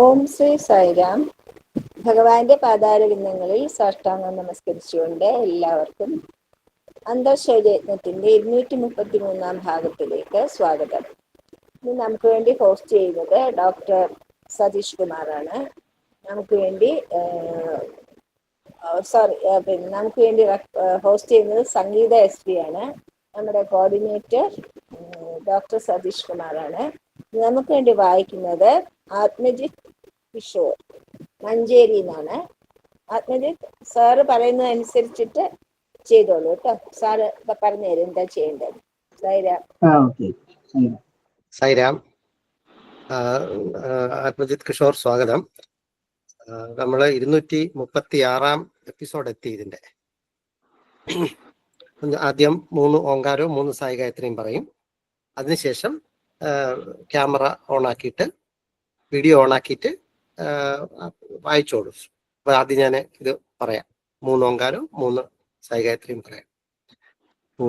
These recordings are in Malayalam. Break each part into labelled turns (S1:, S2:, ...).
S1: ഓം ശ്രീ സായിരാം. ഭഗവാന്റെ പാതാരവിന്ദങ്ങളിൽ സാഷ്ടാംഗം നമസ്കരിച്ചുകൊണ്ട് എല്ലാവർക്കും അന്തർശൗര്യജ്ഞത്തിന്റെ ഇരുന്നൂറ്റി മുപ്പത്തി മൂന്നാം ഭാഗത്തിലേക്ക് സ്വാഗതം. ഇന്ന് നമുക്ക് വേണ്ടി ഹോസ്റ്റ് ചെയ്യുന്നത് ഡോക്ടർ സതീഷ് കുമാറാണ്. നമുക്ക് വേണ്ടി സോറി പിന്നെ നമുക്ക് വേണ്ടി ഹോസ്റ്റ് ചെയ്യുന്നത് സംഗീത എസ് പി ആണ്. നമ്മുടെ കോർഡിനേറ്റർ ഡോക്ടർ സതീഷ് കുമാറാണ്. നമുക്ക് വേണ്ടി വായിക്കുന്നത് ആത്മജിത്ത് കിഷോർ. മഞ്ചേരി എന്നാണ് ആത്മജിത്ത് സാറ് പറയുന്നതനുസരിച്ചിട്ട് ചെയ്തോളൂ കേട്ടോ. സാറ് പറഞ്ഞു തരും എന്താ ചെയ്യേണ്ടത് സൈരാം.
S2: സൈരാം. ആത്മജിത് കിഷോർ സ്വാഗതം. നമ്മൾ ഇരുന്നൂറ്റി മുപ്പത്തി ആറാം എപ്പിസോഡ് എത്തി ഇതിന്റെ ആദ്യം മൂന്ന് ഓങ്കാരവും മൂന്ന് സായി ഗായത്രിയും പറയും. അതിനുശേഷം ക്യാമറ ഓൺ ആക്കിയിട്ട് വീഡിയോ ഓൺ ആക്കിയിട്ട് വായിച്ചോളൂ അപ്പൊ ആദ്യം ഞാൻ ഇത് പറയാം. മൂന്ന് മൂന്ന് സൈഗായത്രിയും പറയാം. ഓ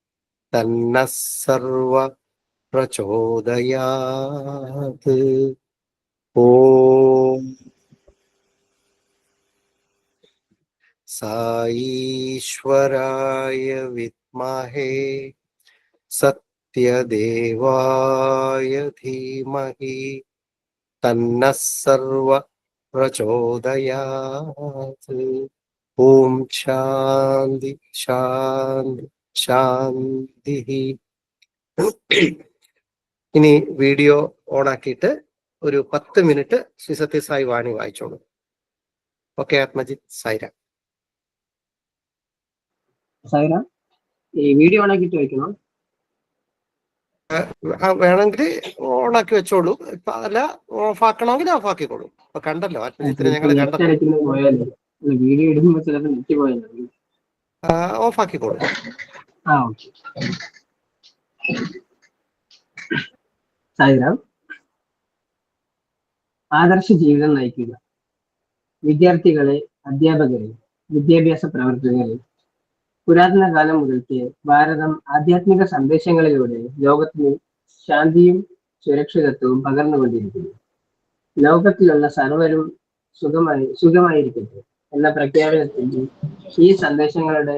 S2: तन्नः सर्व प्रचोदयात् ॐ साईश्वराय विद्महे सत्यदेवाय धीमहि तन्नः सर्व प्रचोदयात् ॐ शान्ति शान्ति ശാന്തി. ഇനി വീഡിയോ ഓണാക്കിയിട്ട് ഒരു പത്ത് മിനിറ്റ് ശ്രീ സത്യസായി വാണി വായിച്ചോളൂ. ഓക്കെ ആത്മജിത് സൈര
S3: സൈര ഈ വീഡിയോ ഓൺ വയ്ക്കണോ?
S2: വേണമെങ്കിൽ ഓണാക്കി ആക്കി വെച്ചോളൂ. ഇപ്പൊ അല്ല ഓഫ് ആക്കണമെങ്കിൽ ഓഫ് ആക്കിക്കോളൂ അപ്പൊ കണ്ടല്ലോ ആത്മജിത്തിനെ ഞങ്ങൾ കണ്ടല്ലോ
S3: വീഡിയോ ഇടുമ്പോ ചിലപ്പോൾ നെറ്റ് പോയല്ലോ
S2: ഓഫ് ആക്കിക്കോളൂ
S3: ആ ഓക്കെ. സായിറാം ആദർശ ജീവിതം നയിക്കുക. വിദ്യാർത്ഥികളെ അധ്യാപകരെ വിദ്യാഭ്യാസ പ്രവർത്തകരെ പുരാതന കാലം മുതൽക്ക് ഭാരതം ആധ്യാത്മിക സന്ദേശങ്ങളിലൂടെ ലോകത്തിന് ശാന്തിയും സുരക്ഷിതത്വവും പകർന്നുകൊണ്ടിരിക്കുന്നു ലോകത്തിലുള്ള സർവരും സുഖമായി സുഖമായിരിക്കട്ടെ എന്ന പ്രഖ്യാപനത്തിൽ ഈ സന്ദേശങ്ങളുടെ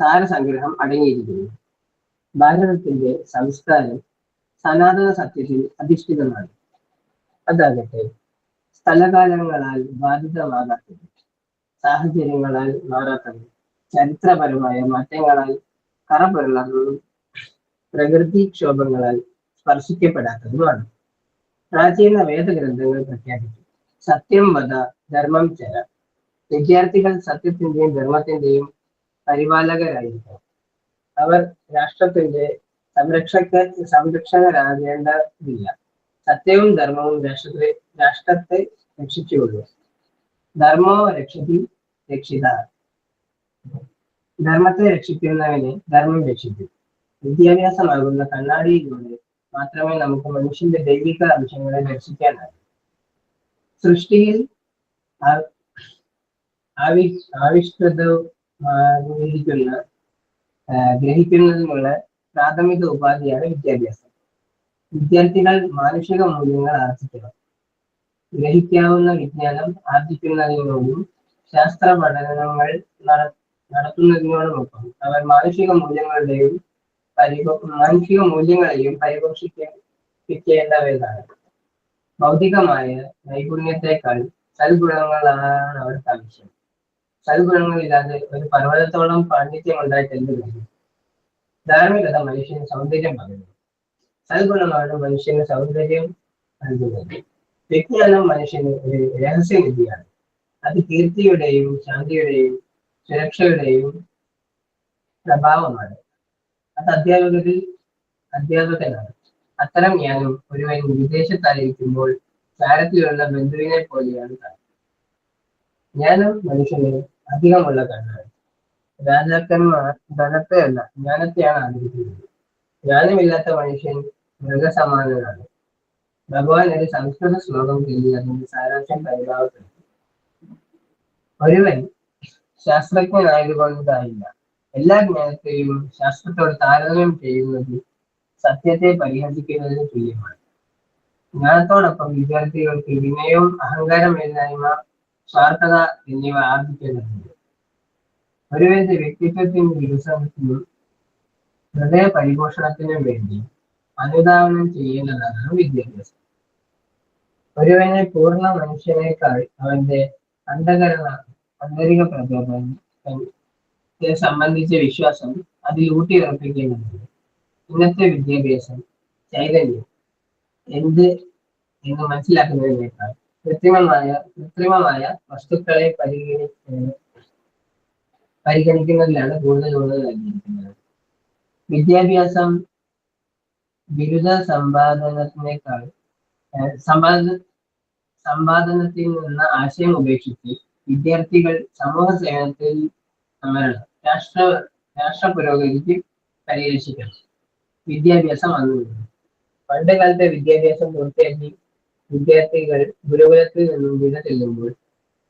S3: സാരസംഗ്രഹം അടങ്ങിയിരിക്കുന്നു. ഭാരതത്തിന്റെ സംസ്കാരം സനാതന സത്യത്തിൽ അധിഷ്ഠിതമാണ്. അതാകട്ടെ സ്ഥലകാലങ്ങളാൽ ബാധിതമാകാത്തത് സാഹചര്യങ്ങളാൽ മാറാത്തത് ചരിത്രപരമായ മാറ്റങ്ങളാൽ കറപുരളാത്തതും പ്രകൃതിക്ഷോഭങ്ങളാൽ സ്പർശിക്കപ്പെടാത്തതുമാണ്. പ്രാചീന വേദഗ്രന്ഥങ്ങൾ പ്രഖ്യാപിച്ചു. സത്യം വധ ധർമ്മം ചര. വിദ്യാർത്ഥികൾ സത്യത്തിന്റെയും ധർമ്മത്തിന്റെയും പരിപാലകരായിരിക്കണം. അവർ രാഷ്ട്രത്തിന്റെ സംരക്ഷക സംരക്ഷകരാകേണ്ടതില്ല. സത്യവും ധർമ്മവും രാഷ്ട്രത്തെ രാഷ്ട്രത്തെ രക്ഷിച്ചുകൊള്ളു ധർമ്മോ രക്ഷതി രക്ഷിത. ധർമ്മത്തെ രക്ഷിക്കുന്നവനെ ധർമ്മം രക്ഷിക്കും. വിദ്യാഭ്യാസമാകുന്ന കണ്ണാടിയിലൂടെ മാത്രമേ നമുക്ക് മനുഷ്യന്റെ ദൈവിക അംശങ്ങളെ രക്ഷിക്കാനാകൂ സൃഷ്ടിയിൽ ആവി ആവിഷ്കൃതമായിരിക്കുന്ന ഗ്രഹിക്കുന്നതിനുള്ള പ്രാഥമിക ഉപാധിയാണ് വിദ്യാഭ്യാസം. വിദ്യാർത്ഥികൾ മാനുഷിക മൂല്യങ്ങൾ ആർജിക്കണം ഗ്രഹിക്കാവുന്ന വിജ്ഞാനം ആർജിക്കുന്നതിനോടും ശാസ്ത്ര പഠനങ്ങൾ നടത്തുന്നതിനോടുമൊപ്പം അവർ മാനുഷിക മൂല്യങ്ങളുടെയും പരിപോ മാനുഷിക മൂല്യങ്ങളെയും പരിപോഷിപ്പിക്കേണ്ടവരാണ്. ഭൗതികമായ നൈപുണ്യത്തെക്കാൾ സൽഗുണങ്ങളാണ് അവർക്ക് ആവശ്യം. സൽഗുണങ്ങളില്ലാതെ ഒരു പർവതത്തോളം പാണ്ഡിത്യം ഉണ്ടായിട്ട് എന്ത് ധാർമ്മികത മനുഷ്യന് സൗന്ദര്യം പകരുന്നു സൽഗുണമാണ് മനുഷ്യന് സൗന്ദര്യം നൽകുന്നത് വിജ്ഞാനം മനുഷ്യന് ഒരു രഹസ്യനിധിയാണ്. അത് കീർത്തിയുടെയും ശാന്തിയുടെയും സുരക്ഷയുടെയും പ്രഭാവമാണ്. അത് അധ്യാപകരിൽ അധ്യാപകനാണ്. അത്തരം ജ്ഞാനം ഒരുവൻ വിദേശത്തായിരിക്കുമ്പോൾ ചാരത്തിലുള്ള ബന്ധുവിനെ പോലെയാണ് താൻ ജ്ഞാനം മനുഷ്യന് അധികമുള്ള കണ്ണാണ് രാജാക്കന്മാർ ധനത്തെയല്ല ജ്ഞാനത്തെയാണ് ആഗ്രഹിക്കുന്നത് ജ്ഞാനമില്ലാത്ത മനുഷ്യൻ മൃഗസമാനനാണ് ഭഗവാൻ ഒരു സംസ്കൃത ശ്ലോകം ചൊല്ലി അതിന്റെ സാരാംശം പരിഭാവപ്പെടുത്തി. ഒരുവൻ ശാസ്ത്രജ്ഞനായതുകൊണ്ടായില്ല. എല്ലാ ജ്ഞാനത്തെയും ശാസ്ത്രത്തോട് താരതമ്യം ചെയ്യുന്നത് സത്യത്തെ പരിഹസിക്കുന്നതിന് തുല്യമാണ്. ജ്ഞാനത്തോടൊപ്പം വിദ്യാർത്ഥികൾക്ക് വിനയവും അഹങ്കാരമില്ലായ്മ സ്വാർത്ഥത എന്നിവ ആർജിക്കേണ്ടതുണ്ട്. ഒരുവന്റെ വ്യക്തിത്വത്തിന്റെ വികസനത്തിനും ഹൃദയ പരിപോഷണത്തിനും വേണ്ടി അനുധാവനം ചെയ്യേണ്ടതാണ് വിദ്യാഭ്യാസം. ഒരുവനെ പൂർണ മനുഷ്യനേക്കാൾ അവന്റെ അന്ധകരണ ആന്തരിക പ്രചോദനത്തെ സംബന്ധിച്ച വിശ്വാസം അതിൽ ഊട്ടിയുറപ്പിക്കേണ്ടതുണ്ട്. ഇന്നത്തെ വിദ്യാഭ്യാസം ചൈതന്യം. എന്ത് എന്ന് മനസ്സിലാക്കുന്നതിനേക്കാൾ കൃത്രിമമായ കൃത്രിമമായ വസ്തുക്കളെ പരിഗണി പരിഗണിക്കുന്നതിലാണ് കൂടുതൽ ഊന്നൽ നൽകിയിരിക്കുന്നത്. വിദ്യാഭ്യാസം ബിരുദ സമ്പാദനത്തിനേക്കാൾ ഏഹ് സമ്പാദന സമ്പാദനത്തിൽ നിന്ന് ആശയം ഉപേക്ഷിച്ച് വിദ്യാർത്ഥികൾ സമൂഹ സേവനത്തിൽ അമരണം രാഷ്ട്ര രാഷ്ട്ര പുരോഗതിക്ക് പരിരക്ഷിക്കണം വിദ്യാഭ്യാസം വന്നു പണ്ട് കാലത്തെ വിദ്യാഭ്യാസം പൂർത്തിയാക്കി വിദ്യാർത്ഥികൾ ഗുരുകുലത്തിൽ നിന്നും വിട ചെല്ലുമ്പോൾ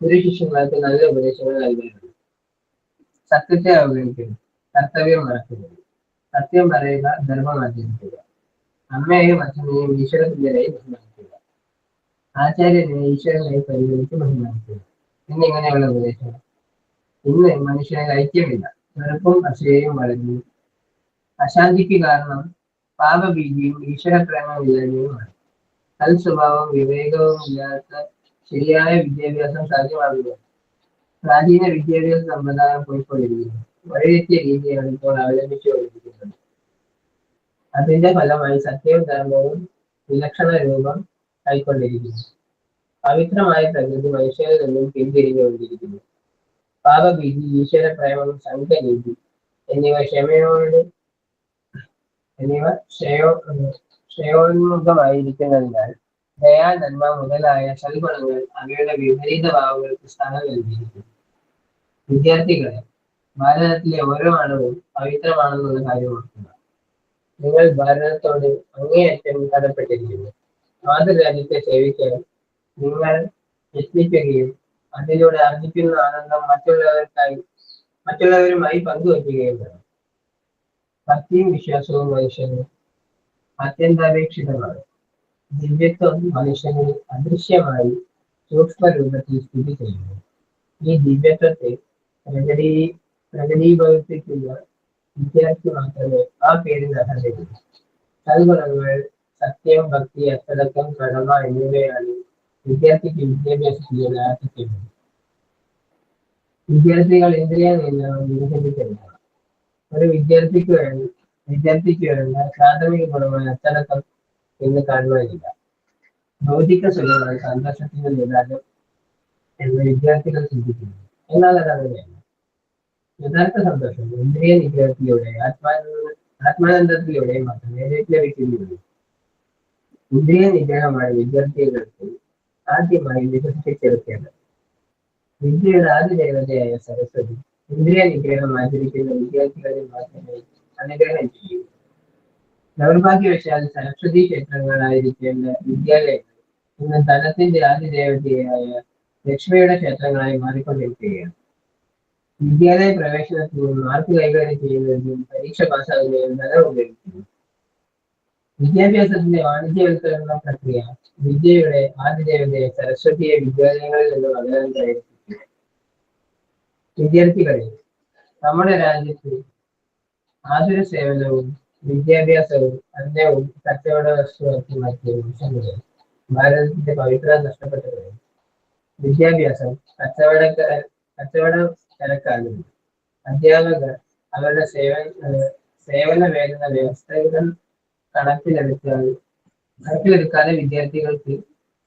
S3: ഗുരു ശിഷ്യന്മാർക്ക് നല്ല ഉപദേശങ്ങൾ നൽകാറുണ്ട് സത്യത്തെ അവഗണിക്കുന്നു. കർത്തവ്യം മറക്കുന്നു സത്യം പറയുക ധർമ്മം ആചരിക്കുക. അമ്മയെയും അച്ഛനെയും ഈശ്വര തുല്യരായി ബഹുമാനിക്കുക. ആചാര്യനെ ഈശ്വരനായി പരിഗണിച്ച് ബഹുമാനിക്കുക. എന്നിങ്ങനെയുള്ള ഉപദേശങ്ങൾ. ഇന്ന് മനുഷ്യന് ഐക്യമില്ല. വെറുപ്പും അസൂയയും വളരുന്നു. അശാന്തിക്ക് കാരണം പാപഭീതിയും ഈശ്വരപ്രേമമില്ലായ്മയുമാണ് തൽ സ്വഭാവം വിവേകവും ഇല്ലാത്ത ശരിയായ വിദ്യാഭ്യാസം സാധ്യമാകുക പ്രാചീന വിദ്യാഭ്യാസ സമ്പ്രദായം പോയിക്കൊണ്ടിരിക്കുന്നു വഴിതെറ്റിയ രീതിയാണ് ഇപ്പോൾ അവലംബിച്ചുകൊണ്ടിരിക്കുന്നത് അതിന്റെ ഫലമായി സത്യവും ധർമ്മവും വിലക്ഷണ രൂപം കൈക്കൊണ്ടിരിക്കുന്നു. പവിത്രമായ പ്രകൃതി മനുഷ്യരിൽ നിന്നും പിന്തിരിഞ്ഞുകൊണ്ടിരിക്കുന്നു പാപഭീതി ഈശ്വര പ്രേമം സംഘനീതി എന്നിവ ക്ഷമയോട് എന്നിവ ശ്രേയോ ശ്രേയോന്മുഖമായിരിക്കുന്നതിനാൽ ദയാ നന്മ മുതലായ സൽഗുണങ്ങൾ അവയുടെ വിപരീത ഭാവങ്ങൾക്ക് സ്ഥാനം നൽകിയിരിക്കുന്നു. വിദ്യാർത്ഥികളെ ഭാരതത്തിലെ ഓരോ അണുവും പവിത്രമാണെന്നുള്ള കാര്യം ഓർക്കുക. നിങ്ങൾ ഭാരതത്തോട് അങ്ങേയറ്റം കടപ്പെട്ടിരിക്കുന്നു. മാതൃരാജ്യത്തെ സേവിക്കാൻ നിങ്ങൾ യത്നിക്കുകയും അതിലൂടെ അർജിക്കുന്ന ആനന്ദം മറ്റുള്ളവർക്കായി മറ്റുള്ളവരുമായി പങ്കുവയ്ക്കുകയും വേണം. ഭക്തിയും വിശ്വാസവും മനുഷ്യന് അത്യന്താപേക്ഷിതമാണ്. ദിവ്യത്വം മനുഷ്യനിൽ അദൃശ്യമായി സൂക്ഷ്മരൂപത്തിൽ സ്ഥിതി ചെയ്യുന്നു. ഈ ദിവ്യത്വത്തെ പ്രകടീ പ്രകടീഭവിപ്പിക്കുന്ന വിദ്യാർത്ഥി മാത്രമേ ആ പേരിൽ അർഹതയുള്ളൂ. സൽഗുണങ്ങൾ സത്യം ഭക്തി അച്ചടക്കം കടമ എന്നിവയാണ് വിദ്യാർത്ഥിക്ക് വിദ്യാഭ്യാസത്തിൽ യഥാർത്ഥിക്കുന്നത് വിദ്യാർത്ഥികൾ നിയന്ത്രണം വികസിപ്പിച്ചെടുക്കണം ഒരു വിദ്യാർത്ഥിക്ക് വേണ്ട വേണ്ട പ്രാഥമിക ഗുണമായ അച്ചടക്കം എന്ന് കാണുവാനില്ല. ഭൗതിക സുഖങ്ങൾ സന്തോഷത്തിന്റെ നിദാനം എന്ന് വിദ്യാർത്ഥികൾ ചിന്തിക്കുന്നു. എന്നാൽ അത് അങ്ങനെയല്ല. യഥാർത്ഥ സന്തോഷം ഇന്ദ്രിയ നിഗ്രഹത്തിലൂടെ ആത്മാനന്ദ ആത്മാനന്ദത്തിലൂടെ മാത്രമേ ലഭിക്കുകയുള്ളൂ ഇന്ദ്രിയ നിഗ്രഹമാണ് വിദ്യാർത്ഥികൾക്ക് ആദ്യമായി വികസിപ്പിച്ചെടുക്കേണ്ടത്. വിദ്യയുടെ ആദ്യ ദേവതയായ സരസ്വതി ഇന്ദ്രിയ നിഗ്രഹം ആചരിക്കുന്ന വിദ്യാർത്ഥികളിൽ മാത്രമേ അനുഗ്രഹം ചെയ്യും. ദൗർഭാഗ്യവശാൽ സരസ്വതി ക്ഷേത്രങ്ങളായിരിക്കേണ്ട വിദ്യാലയങ്ങൾ ഇന്ന് ധനത്തിന്റെ ആദ്യ ദേവതയായ ലക്ഷ്മിയുടെ ക്ഷേത്രങ്ങളായി മാറിക്കൊണ്ടിരിക്കുകയാണ്. വിദ്യാലയ പ്രവേശനത്തിനും മാർക്ക് കൈകാര്യം ചെയ്യുന്നതിനും പരീക്ഷ പാസ്സാകുന്നതിനും ധനം ഉപയോഗിക്കുന്നു. വിദ്യാഭ്യാസത്തിന്റെ വാണിജ്യവൽക്കരണ പ്രക്രിയ വിദ്യയുടെ ആദ്യ ദേവതയെ സരസ്വതിയെ വിദ്യാലയങ്ങളിൽ നിന്ന് വളരാൻ പ്രേരിപ്പിക്കുന്നു. വിദ്യാർത്ഥികളെ നമ്മുടെ രാജ്യത്ത് ആതുര സേവനവും വിദ്യാഭ്യാസവും അന്നവും കച്ചവട വസ്തുവാക്കി മാറ്റിയ നിമിഷങ്ങളിൽ ഭാരതത്തിന്റെ പവിത്രത നഷ്ടപ്പെട്ടു കഴിഞ്ഞു വിദ്യാഭ്യാസം കച്ചവട കച്ചവടക്കാരാകുന്നു അധ്യാപകർ അവരുടെ സേവന സേവന വേതന വ്യവസ്ഥകൾ കണക്കിലെടുക്കാതെ കണക്കിലെടുക്കാതെ വിദ്യാർത്ഥികൾക്ക്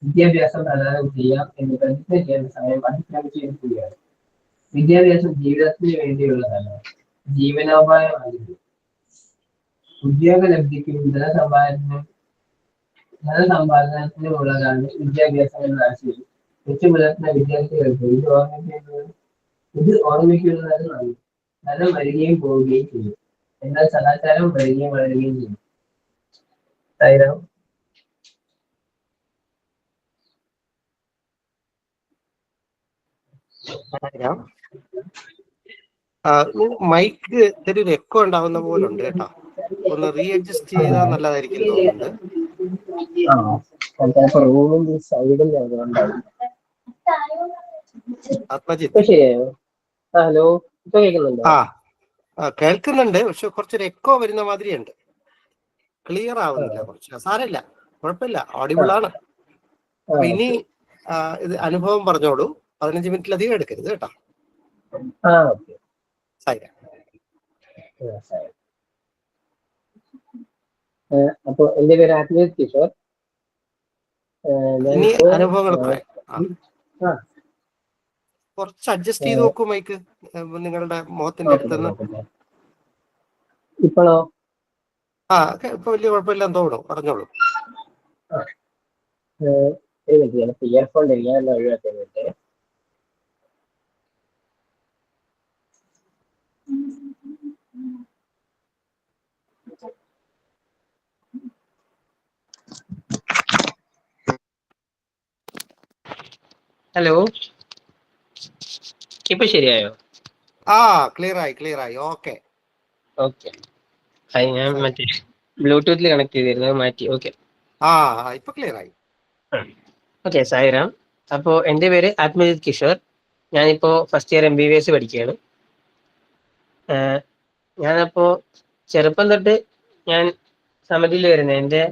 S3: വിദ്യാഭ്യാസം പ്രദാനം ചെയ്യാം എന്ന് പ്രതിജ്ഞ ചെയ്യുന്ന സമയം അതിക്രമിച്ചിരിക്കുകയാണ് വിദ്യാഭ്യാസം ജീവിതത്തിന് വേണ്ടിയുള്ളതല്ല. ജീവനോപായമായിരുന്നു ഉദ്യോഗ ലബ്ധിക്കും ധനസമ്പാദനത്തിനും ധനസമ്പാദനത്തിനുമുള്ളതാണ് വിദ്യാഭ്യാസം എന്ന ആശയം. വെച്ചു പുലർത്തുന്ന വിദ്യാർത്ഥികൾക്ക് ഇത് ഓർമ്മിക്കുന്നത് ഇത് ഓർമ്മിക്കുന്നത് നന്ദി ധനം വരികയും പോവുകയും ചെയ്യും. എന്നാൽ സദാചാരം വരികയും വളരുകയും ചെയ്യും. സായിരാം
S2: പറയാം. മൈക്ക് ഇത്തിരി എക്കോ ഉണ്ടാവുന്ന പോലെ ഉണ്ട് കേട്ടോ. ഒന്ന് റീ അഡ്ജസ്റ്റ് ചെയ്താൽ നല്ലതായിരിക്കും തോന്നുന്നുണ്ട്
S3: ഹലോ
S2: ആ കേൾക്കുന്നുണ്ട് പക്ഷെ കുറച്ചൊരു എക്കോ വരുന്ന മാതിരിയുണ്ട്. ക്ലിയർ ആവുന്നില്ല കുറച്ച്. സാരമില്ല കുഴപ്പമില്ല. ഓഡിബിൾ ആണ്. ഇനി ഇത് അനുഭവം പറഞ്ഞോളൂ. പതിനഞ്ച് മിനിറ്റിലധികം എടുക്കരുത് കേട്ടോ.
S3: ആ ഓക്കെ.
S2: സായിരാം.
S3: അപ്പോ എന്റെ പേര് ആത്മീയ കിഷോർ.
S2: അനുഭവങ്ങൾ. കുറച്ച് അഡ്ജസ്റ്റ് ചെയ്ത് നോക്കൂ മൈക്ക്. നിങ്ങളുടെ മുഖത്തിന്റെ അടുത്തുനിന്ന്.
S3: ഇപ്പോഴോ?
S2: ആ ഇപ്പൊ വലിയ കുഴപ്പമില്ലെന്ന് തോന്നുന്നു പറഞ്ഞോളൂ.
S3: ഇയർഫോൺ ഒരു ഒഴിവാക്കാൻ ഞാൻ ഇയർഫോൺ ഞാൻ ഒഴിവാക്കുന്നുണ്ട് ഹലോ ഇപ്പൊ ശരിയായോ?
S2: ആ ക്ലിയർ ആയി ക്ലിയർ ആയി. ഓക്കെ
S3: ഓക്കെ ഞാൻ മറ്റേ ബ്ലൂടൂത്തിൽ കണക്ട് ചെയ്തിരുന്നു മാറ്റി. ഓക്കെ
S2: ആ ഇപ്പൊ ക്ലിയർ ആയി.
S3: ഓക്കെ സായിറാം. അപ്പോൾ എന്റെ പേര് ആത്മജിത് കിഷോർ. ഞാനിപ്പോൾ first year M B B S പഠിക്കുകയാണ്. ഞാനപ്പോ ഞാനപ്പോൾ ചെറുപ്പം തൊട്ട് ഞാൻ സമിതിയിൽ വരുന്നത് എന്റെ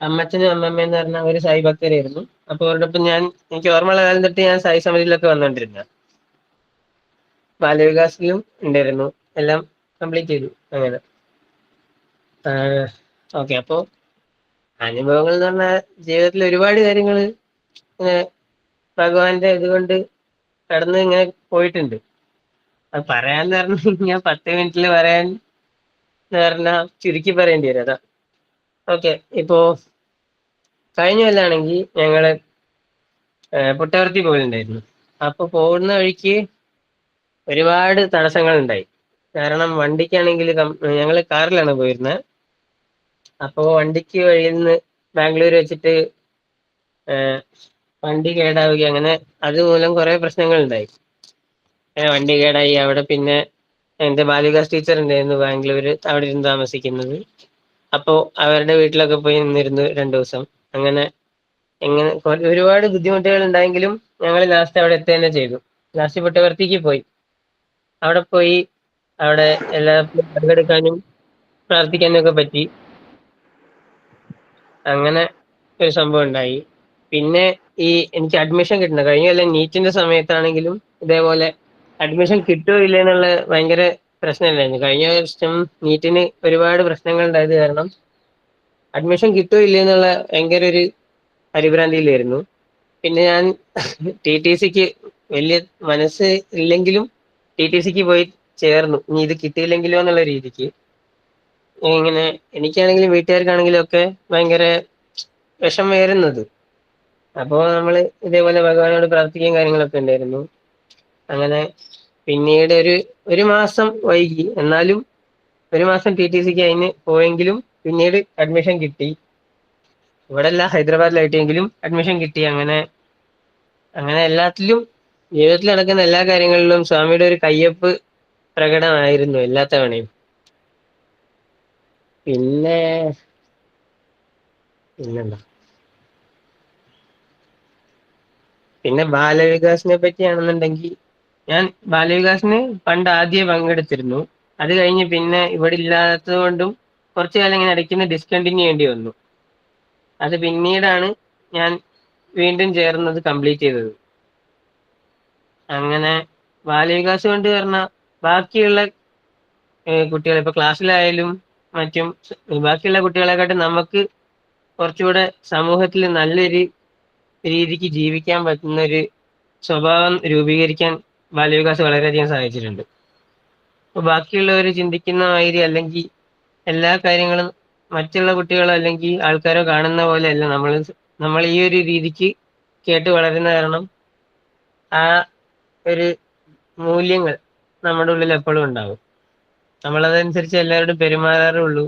S3: അമ്മച്ചനും അമ്മമ്മയും എന്ന് പറഞ്ഞ ഒരു സായി ഭക്തരായിരുന്നു. അപ്പോൾ അവരോടൊപ്പം ഞാൻ എനിക്ക് ഓർമ്മയുള്ള കാലം തൊട്ട് ഞാൻ സായി സമിതിയിലൊക്കെ വന്നുകൊണ്ടിരുന്ന ബാലവികാസിലും ഉണ്ടായിരുന്നു. എല്ലാം കംപ്ലീറ്റ് ചെയ്തു അങ്ങനെ. ഓക്കെ അപ്പോൾ അനുഭവങ്ങൾ എന്ന് പറഞ്ഞാൽ ജീവിതത്തിൽ ഒരുപാട് കാര്യങ്ങൾ ഇങ്ങനെ ഭഗവാന്റെ ഇതുകൊണ്ട് കടന്ന് ഇങ്ങനെ പോയിട്ടുണ്ട്. അത് പറയാന്ന് പറഞ്ഞു കഴിഞ്ഞാൽ പത്ത് മിനിറ്റിൽ പറയാൻ എന്ന് പറഞ്ഞാൽ ചുരുക്കി പറയേണ്ടി വരും. അതാ. ഓക്കെ. ഇപ്പോ കഴിഞ്ഞ കൊല്ലാണെങ്കിൽ ഞങ്ങൾ പുട്ടവർത്തി പോയിട്ടുണ്ടായിരുന്നു അപ്പൊ പോകുന്ന വഴിക്ക് ഒരുപാട് തടസ്സങ്ങൾ ഉണ്ടായി കാരണം വണ്ടിക്കാണെങ്കിൽ ഞങ്ങൾ കാറിലാണ് പോയിരുന്നത് അപ്പോൾ വണ്ടിക്ക് വഴിയിൽ നിന്ന് ബാംഗ്ലൂർ വെച്ചിട്ട് വണ്ടി കേടാവുക അങ്ങനെ അതുമൂലം കുറെ പ്രശ്നങ്ങൾ ഉണ്ടായി വണ്ടി കേടായി. അവിടെ പിന്നെ എന്റെ ബാലികാസ് ടീച്ചർ ഉണ്ടായിരുന്നു ബാംഗ്ലൂര് അവിടെ ഇരുന്ന് താമസിക്കുന്നത്. അപ്പോൾ അവരുടെ വീട്ടിലൊക്കെ പോയി നിന്നിരുന്നു രണ്ടു ദിവസം. അങ്ങനെ എങ്ങനെ ഒരുപാട് ബുദ്ധിമുട്ടുകൾ ഉണ്ടായെങ്കിലും ഞങ്ങൾ ലാസ്റ്റ് അവിടെ എത്തുക തന്നെ ചെയ്തു. ലാസ്റ്റ് പുട്ടവർത്തിക്ക് പോയി. അവിടെ പോയി അവിടെ എല്ലാവർക്കും പങ്കെടുക്കാനും പ്രാർത്ഥിക്കാനും ഒക്കെ പറ്റി. അങ്ങനെ ഒരു സംഭവം ഉണ്ടായി. പിന്നെ ഈ എനിക്ക് അഡ്മിഷൻ കിട്ടുന്നത് കഴിഞ്ഞ കൊല്ലം നീറ്റിന്റെ സമയത്താണെങ്കിലും ഇതേപോലെ അഡ്മിഷൻ കിട്ടുമോ ഇല്ല എന്നുള്ള ഭയങ്കര പ്രശ്നമില്ലായിരുന്നു. കഴിഞ്ഞ വർഷം നീറ്റിന് ഒരുപാട് പ്രശ്നങ്ങൾ ഉണ്ടായത് കാരണം അഡ്മിഷൻ കിട്ടുമോ ഇല്ല എന്നുള്ള ഭയങ്കര ഒരു പരിഭ്രാന്തിയിലായിരുന്നു. പിന്നെ ഞാൻ ടി ടി സിക്ക് വലിയ മനസ്സ് ഇല്ലെങ്കിലും ടി ടി സിക്ക് പോയി ചേർന്നു. ഇനി ഇത് കിട്ടിയില്ലെങ്കിലോ എന്നുള്ള രീതിക്ക്. ഇങ്ങനെ എനിക്കാണെങ്കിലും വീട്ടുകാർക്കാണെങ്കിലും ഒക്കെ ഭയങ്കര വിഷം വരുന്നത് അപ്പോൾ നമ്മൾ ഇതേപോലെ ഭഗവാനോട് പ്രാർത്ഥിക്കുകയും കാര്യങ്ങളൊക്കെ ഉണ്ടായിരുന്നു. അങ്ങനെ പിന്നീട് ഒരു ഒരു മാസം വൈകി. എന്നാലും ഒരു മാസം ടി ടി സിക്ക് അതിന് പോയെങ്കിലും പിന്നീട് അഡ്മിഷൻ കിട്ടി. ഇവിടെ അല്ല ഹൈദരാബാദിലായിട്ടെങ്കിലും അഡ്മിഷൻ കിട്ടി. അങ്ങനെ അങ്ങനെ എല്ലാത്തിലും ജീവിതത്തിൽ നടക്കുന്ന എല്ലാ കാര്യങ്ങളിലും സ്വാമിയുടെ ഒരു കയ്യപ്പ് പ്രകടമായിരുന്നു എല്ലാ തവണയും. പിന്നെ പിന്നെന്താ? പിന്നെ ബാലവികാസിനെ പറ്റിയാണെന്നുണ്ടെങ്കിൽ ഞാൻ ബാലവികാസിന് പണ്ട് ആദ്യം പങ്കെടുത്തിരുന്നു. അത് കഴിഞ്ഞ് പിന്നെ ഇവിടെ ഇല്ലാത്തത് കൊണ്ടും കുറച്ചു കാലം ഇങ്ങനെ ഇടയ്ക്ക് ഡിസ്കണ്ടിന്യൂ ചെയ്യേണ്ടി വന്നു. അത് പിന്നീടാണ് ഞാൻ വീണ്ടും ചേർന്നത് കംപ്ലീറ്റ് ചെയ്തത്. അങ്ങനെ ബാലവികാസം കൊണ്ട് പറഞ്ഞ ബാക്കിയുള്ള കുട്ടികൾ ഇപ്പൊ ക്ലാസ്സിലായാലും മറ്റും ബാക്കിയുള്ള കുട്ടികളെക്കാട്ടും നമുക്ക് കുറച്ചുകൂടെ സമൂഹത്തിൽ നല്ലൊരു രീതിക്ക് ജീവിക്കാൻ പറ്റുന്ന ഒരു സ്വഭാവം രൂപീകരിക്കാൻ ബാലവികാസം വളരെയധികം സഹായിച്ചിട്ടുണ്ട്. അപ്പൊ ബാക്കിയുള്ളവർ ചിന്തിക്കുന്ന മാതിരി അല്ലെങ്കിൽ എല്ലാ കാര്യങ്ങളും മറ്റുള്ള കുട്ടികളോ അല്ലെങ്കിൽ ആൾക്കാരോ കാണുന്ന പോലെ അല്ല. നമ്മൾ നമ്മൾ ഈ ഒരു രീതിക്ക് കേട്ട് വളരുന്ന കാരണം ആ ഒരു മൂല്യങ്ങൾ നമ്മുടെ ഉള്ളിൽ എപ്പോഴും ഉണ്ടാവും. നമ്മളതനുസരിച്ച് എല്ലാവരോടും പെരുമാറാറുള്ളൂ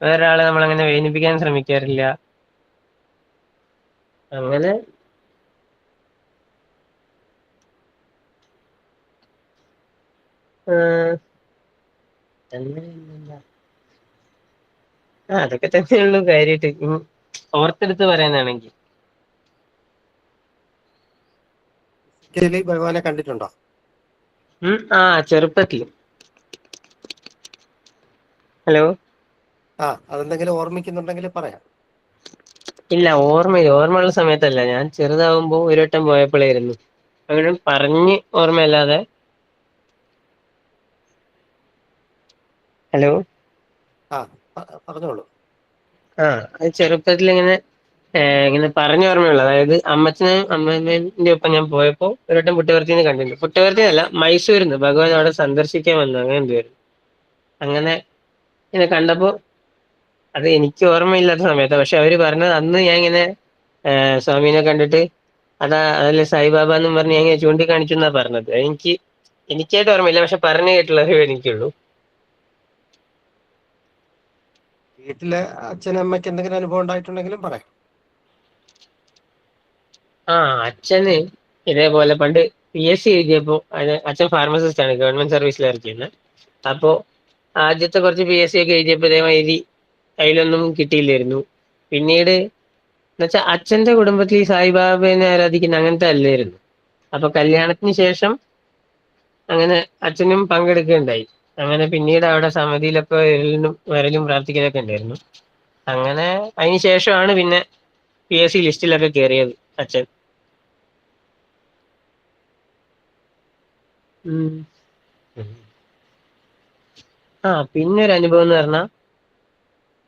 S3: വേറൊരാളെ നമ്മളങ്ങനെ വേദനിപ്പിക്കാൻ ശ്രമിക്കാറില്ല. അങ്ങനെ ആഹ് അങ്ങനെ പിന്നെന്താ? ആ അതൊക്കെ തന്നെയുള്ളൂ കാര്യമായിട്ട് ഓർത്തെടുത്ത് പറയാനാണെങ്കിൽ.
S2: ഭഗവാനെ കണ്ടിട്ടുണ്ടോ?
S3: ആ ചെറുപ്പത്തിൽ. ഹലോ?
S2: ആ അതെന്തെങ്കിലും ഓർമ്മിക്കുന്നുണ്ടെങ്കിൽ പറയാം.
S3: ഇല്ല ഓർമ്മയില്ല ഓർമ്മയുള്ള സമയത്തല്ല. ഞാൻ ചെറുതാവുമ്പോ ഒരു വട്ടം പോയപ്പോഴായിരുന്നു അങ്ങനെ പറഞ്ഞ് ഓർമ്മയല്ലാതെ ഹലോ
S2: ആ പറഞ്ഞോളൂ.
S3: ആ അത് ചെറുപ്പത്തിൽ ഇങ്ങനെ ഇങ്ങനെ പറഞ്ഞ ഓർമ്മയുള്ളൂ അതായത് അമ്മച്ചനും അമ്മമ്മേന്റെ ഒപ്പം ഞാൻ പോയപ്പോ ഒരു വട്ടം പുട്ടവർത്തിന്ന് കണ്ടിട്ടുണ്ട് അല്ല മൈസൂരിൽ നിന്ന് ഭഗവാൻ അവിടെ സന്ദർശിക്കാൻ വന്നു. അങ്ങനെ എന്തുവായിരുന്നു അങ്ങനെ ഇങ്ങനെ കണ്ടപ്പോ അത് എനിക്ക് ഓർമ്മയില്ലാത്ത സമയത്ത്. പക്ഷെ അവർ പറഞ്ഞത് അന്ന് ഞാൻ ഇങ്ങനെ സ്വാമിനെ കണ്ടിട്ട് അതാ അതല്ലേ സായിബാബ എന്നും പറഞ്ഞ് ഞാൻ ഇങ്ങനെ ചൂണ്ടിക്കാണിച്ചു എന്നാ പറഞ്ഞത്. എനിക്ക് എനിക്കായിട്ട് ഓർമ്മയില്ല. പക്ഷെ പറഞ്ഞു കേട്ടുള്ള അറിവേ എനിക്കുള്ളൂ.
S2: വീട്ടിലെ അച്ഛനും അമ്മയ്ക്ക് എന്തെങ്കിലും അനുഭവം ഉണ്ടായിട്ടുണ്ടെങ്കിലും പറയാം.
S3: ആ അച്ഛന് ഇതേപോലെ പണ്ട് പി എസ് സി എഴുതിയപ്പോ അച്ഛൻ ഫാർമസിസ്റ്റ് ആണ് ഗവൺമെന്റ് സർവീസിൽ ഇറക്കിയിരുന്നത് അപ്പോ ആദ്യത്തെ കുറച്ച് പി എസ് സി ഒക്കെ എഴുതിയപ്പോ ഇതേമാതിരി അതിലൊന്നും കിട്ടിയില്ലായിരുന്നു. പിന്നീട് എന്നുവെച്ചാൽ അച്ഛന്റെ കുടുംബത്തിൽ ഈ സായിബാബനെ ആരാധിക്കുന്ന അങ്ങനത്തെ അല്ലായിരുന്നു. അപ്പൊ കല്യാണത്തിന് ശേഷം അങ്ങനെ അച്ഛനും പങ്കെടുക്കുകയുണ്ടായി. അങ്ങനെ പിന്നീട് അവിടെ സമിതിയിലൊക്കെ വരലും വരലും പ്രാർത്ഥിക്കലൊക്കെ ഉണ്ടായിരുന്നു. അങ്ങനെ അതിന് ശേഷമാണ് പിന്നെ പി എസ് സി ലിസ്റ്റിലൊക്കെ കയറിയത് അച്ഛൻ. ആ പിന്നെ ഒരു അനുഭവം എന്ന് പറഞ്ഞാൽ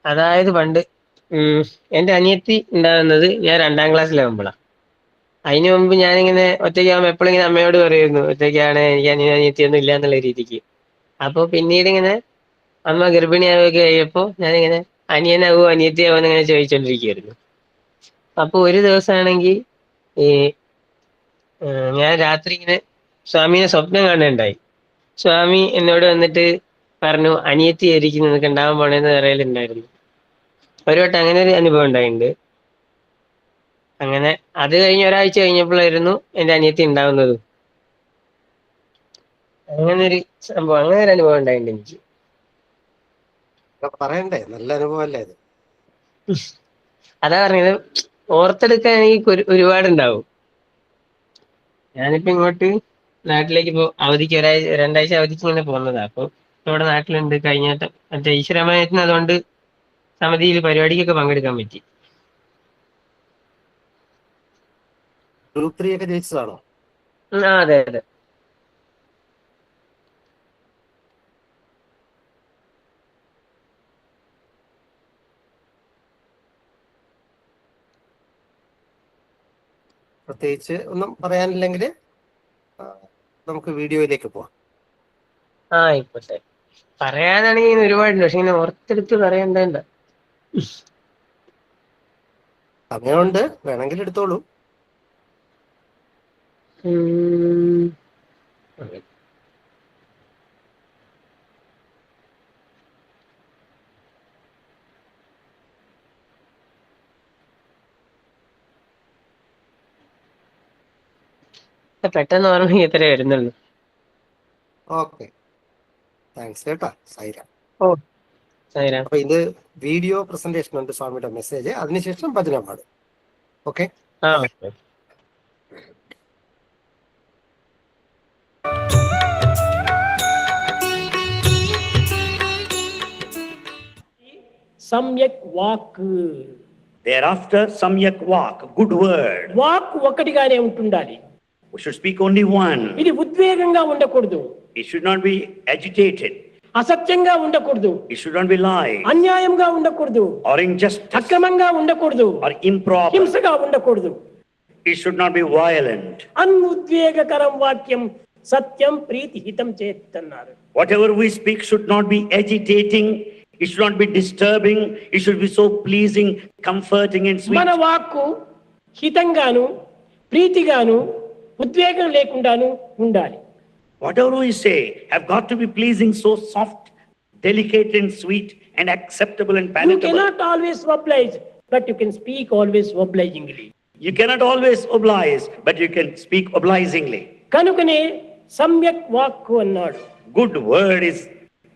S3: അതായത് പണ്ട് എന്റെ അനിയത്തി ഉണ്ടാകുന്നത് ഞാൻ രണ്ടാം ക്ലാസ്സിലാകുമ്പോഴാണ് അതിനു മുമ്പ് ഞാനിങ്ങനെ ഒറ്റയ്ക്കാകുമ്പോൾ എപ്പോഴും ഇങ്ങനെ അമ്മയോട് പറയുന്നു ഒറ്റയ്ക്കാണ് എനിക്ക് അനിയൻ അനിയത്തിയൊന്നും ഇല്ല എന്നുള്ള രീതിക്ക്. അപ്പോൾ പിന്നീട് ഇങ്ങനെ അമ്മ ഗർഭിണിയാവുകയൊക്കെ കഴിയപ്പോൾ ഞാനിങ്ങനെ അനിയനാവോ അനിയത്തിയാവോ എന്നിങ്ങനെ ചോദിച്ചോണ്ടിരിക്കുവായിരുന്നു. അപ്പൊ ഒരു ദിവസമാണെങ്കിൽ ഈ ഞാൻ രാത്രി ഇങ്ങനെ സ്വാമിനെ സ്വപ്നം കാണുന്നുണ്ടായി സ്വാമി എന്നോട് വന്നിട്ട് പറഞ്ഞു അനിയത്തി ആയിരിക്കും നിനക്ക് ഉണ്ടാവാൻ പോണേന്ന് പറയലുണ്ടായിരുന്നു. ഒരു വട്ടം അങ്ങനെ ഒരു അനുഭവം ഉണ്ടായിട്ടുണ്ട് അങ്ങനെ അത് കഴിഞ്ഞ ഒരാഴ്ച കഴിഞ്ഞപ്പോഴായിരുന്നു എന്റെ അനിയത്തി ഉണ്ടാവുന്നത്. അങ്ങനെ ഒരു സംഭവം അങ്ങനെ ഒരു അനുഭവം ഉണ്ടായിട്ടുണ്ട് എനിക്ക്.
S2: പറയണ്ടേ നല്ല അനുഭവമല്ലേ ഇത്
S3: അതാ പറഞ്ഞത് ഓർത്തെടുക്കാൻ എനിക്ക് ഒരു ഒരുപാടുണ്ടാവും. ഞാനിപ്പോ ഇങ്ങോട്ട് നാട്ടിലേക്ക് ഇപ്പോ അവധിക്ക് ഒരാഴ്ച രണ്ടാഴ്ച അവധിക്ക് ഇങ്ങനെ പോകുന്നതാ അപ്പൊ ഇവിടെ നാട്ടിലുണ്ട് കഴിഞ്ഞ മറ്റേ ഈശ്വരമായത്തിന് അതുകൊണ്ട് സമിതിയിൽ പരിപാടിക്കൊക്കെ പങ്കെടുക്കാൻ പറ്റി.
S2: ഗ്രൂപ്പ് ത്രീ ഒക്കെ ജയിച്ചതാണോ?
S3: ആ അതെ അതെ.
S2: പ്രത്യേകിച്ച് ഒന്നും പറയാനില്ലെങ്കിൽ നമുക്ക് വീഡിയോയിലേക്ക് പോവാം.
S3: ആയിക്കോട്ടെ. പറയാനാണെങ്കിൽ ഒരുപാടുണ്ട് പക്ഷെ ഇങ്ങനെ ഓർത്തെടുത്ത് പറയണ്ട
S2: സമയമുണ്ട് വേണമെങ്കിൽ എടുത്തോളൂ.
S3: പെട്ടെന്ന് ഓർമ്മ ഇത്രേ വരുന്നുള്ളൂ
S2: ഓക്കെ താങ്ക്സ് കേട്ടാ സൈര
S3: സൈറാം
S2: അപ്പൊ ഇത് വീഡിയോ പ്രസന്റേഷൻ ഉണ്ട് സ്വാമിയുടെ മെസ്സേജ് അതിനുശേഷം ഭജന പാടും ഓക്കെ
S3: ആ
S4: సమ్యక్ walk
S5: Thereafter, samyak vak, good word.
S4: Walk ఒకటిగానే ఉంటుండాలి
S5: We should speak only one.
S4: ఇది ఉద్వేగంగా ఉండకూడదు
S5: It should not be agitated.
S4: అసత్యంగా ఉండకూడదు
S5: It should not be lying
S4: అన్యాయంగా ఉండకూడదు
S5: or injustice
S4: అక్రమంగా ఉండకూడదు
S5: or improper.
S4: హింసగా ఉండకూడదు
S5: It should not be violent.
S4: అనుద్వేగకరం వాక్యం సత్యం ప్రీతి హితం చేస్తున్నారు
S5: Whatever we speak should not be agitating. It should not be disturbing. It should be so pleasing, comforting and sweet.
S4: మన వాక్కు హితంగాను ప్రీతిగాను ఉద్వేగం లేకుండాను ఉండాలి.
S5: Whatever you say have got to be pleasing so soft delicate and sweet and acceptable and palatable
S4: you cannot always oblige but you can speak always obligingly
S5: you cannot always oblige but you can speak obligingly
S4: కనుకనే సమ్యక్ వాక్ అన్నాడు.
S5: గుడ్ వర్డ్ ఇస్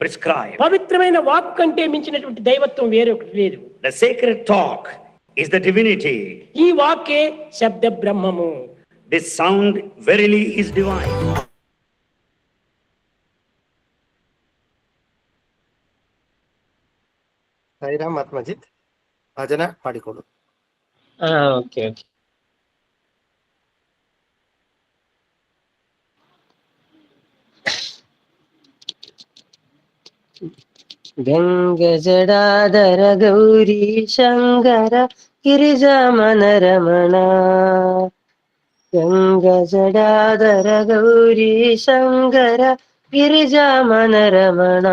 S5: ప్రిస్క్రైబ్
S4: పవిత్రమైన వాక్ కంటే మించినటువంటి దైవత్వం వేరొకటి లేదు.
S5: The secret talk is the divinity
S4: ఈ వాక్కే శబ్ద బ్రహ్మము
S5: This sound verily is divine.
S2: Sai Ram ആത്മജിത്ത് ഭജന പാടിക്കോളൂ
S3: ആ ഓക്കെ ഓക്കെ ഗംഗജടാധര ഗൗരി ശങ്കര ഗിരിജാമനരമണ ഗംഗജടാധര ഗൗരി ശങ്കര ഗിരിജാമനരമണ.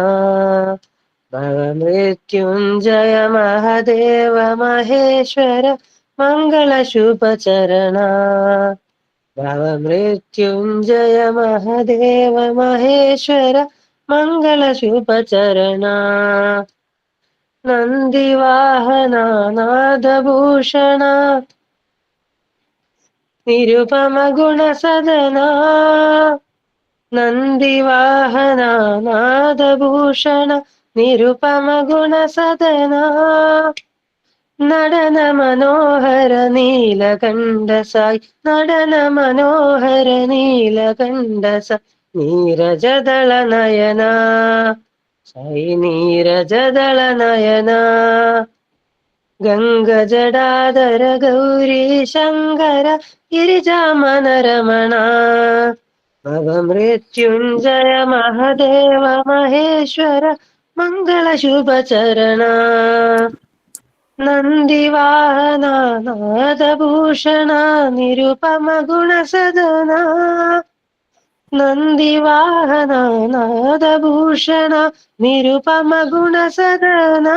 S3: ഭവമൃത്യുഞ്ജയ മഹദേവ മഹേശ്വര മംഗളശുഭചരണ. ഭവമൃത്യുഞ്ജയ മഹദേവ മഹേശ്വര മംഗളശുഭചരണ. നന്ദിവാഹന നാദഭൂഷണ. നിരുപമ ഗുണസദന നന്ദിവാഹന നാദഭൂഷണ നിരുപമ ഗുണസദന നടന മനോഹര നീലകണ്ഠസായി. നടന മനോഹര നീലകണ്ഠസ നീരജദള നയന സൈ നീരജദള നയന ഗംഗജടാധര ഗൗരി ശങ്കര ഗിരിജാമനരമണ. ഭവമൃത്യുഞ്ജയ മഹദേവ മഹേശ്വര മംഗള ശുഭചരണ. നന്ദിവാഹന നാദഭൂഷണ നിരുപമ ഗുണസദന. നന്ദിവാഹന നാദഭൂഷണ നിരുപമ ഗുണസദന.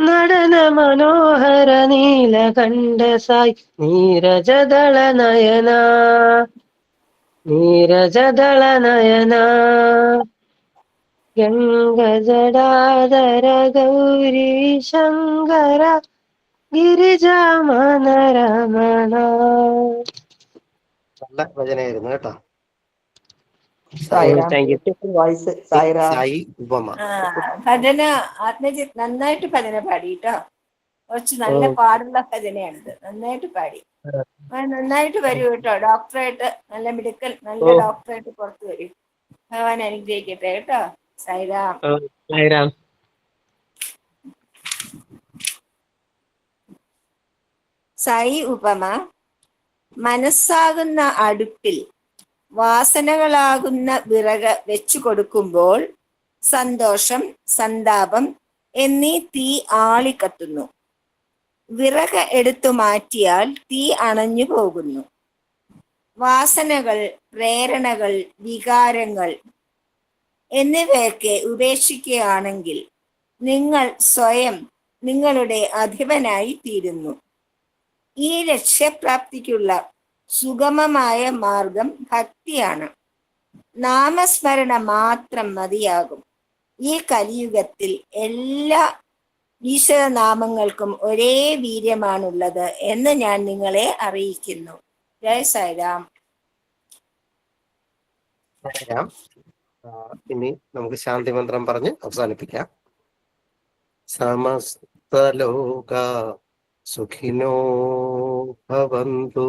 S3: നടന മനോഹര നീലകണ്ഠ സായി നീരജദള നയന. നീരജദള നയന. ഗംഗജടാധര ഗൗരി ശങ്കര ഗിരിജാമന രമണ
S2: നല്ല ഭജനയായിരുന്നു കേട്ടോ
S3: thank you
S6: voice Sairam
S2: Sai ഉപമ
S1: ആ, ഭജന ആത്മജിത്ത് നന്നായിട്ട് ഭജന പാടി കേട്ടോ കുറച്ച് നല്ല. പാടുള്ള ഭജനയാണിത് നന്നായിട്ട് പാടി. നന്നായിട്ട് വരൂ കേട്ടോ. ഡോക്ടറായിട്ട് നല്ല മെഡിക്കൽ നല്ല. ഡോക്ടറായിട്ട് പുറത്തു വരും. ഭഗവാൻ അനുഗ്രഹിക്കട്ടെ കേട്ടോ സൈറാം
S3: സായിരാം
S1: സായി ഉപമ. മനസ്സാകുന്ന അടുപ്പിൽ വാസനകളാകുന്ന വിറക് വെച്ചു കൊടുക്കുമ്പോൾ സന്തോഷം സന്താപം എന്നീ തീ ആളിക്കത്തുന്നു വിറക് എടുത്തു മാറ്റിയാൽ തീ അണഞ്ഞു പോകുന്നു. വാസനകൾ പ്രേരണകൾ വികാരങ്ങൾ എന്നിവയൊക്കെ ഉപേക്ഷിക്കുകയാണെങ്കിൽ നിങ്ങൾ സ്വയം നിങ്ങളുടെ അധിപനായി തീരുന്നു. ഈ ലക്ഷ്യപ്രാപ്തിക്കുള്ള സുഗമമായ മാർഗം ഭക്തിയാണ്. നാമസ്മരണ മാത്രം മതിയാകും. ഈ കലിയുഗത്തിൽ എല്ലാ ഈശ്വരനാമങ്ങൾക്കും ഒരേ വീര്യമാണുള്ളത് എന്ന് ഞാൻ നിങ്ങളെ അറിയിക്കുന്നു. ജയ സായിരാം.
S2: ഇനി നമുക്ക് ശാന്തി മന്ത്രം പറഞ്ഞ് അവസാനിപ്പിക്കാം. സമസ്തലോക സുഖിനോ ഭവന്തു.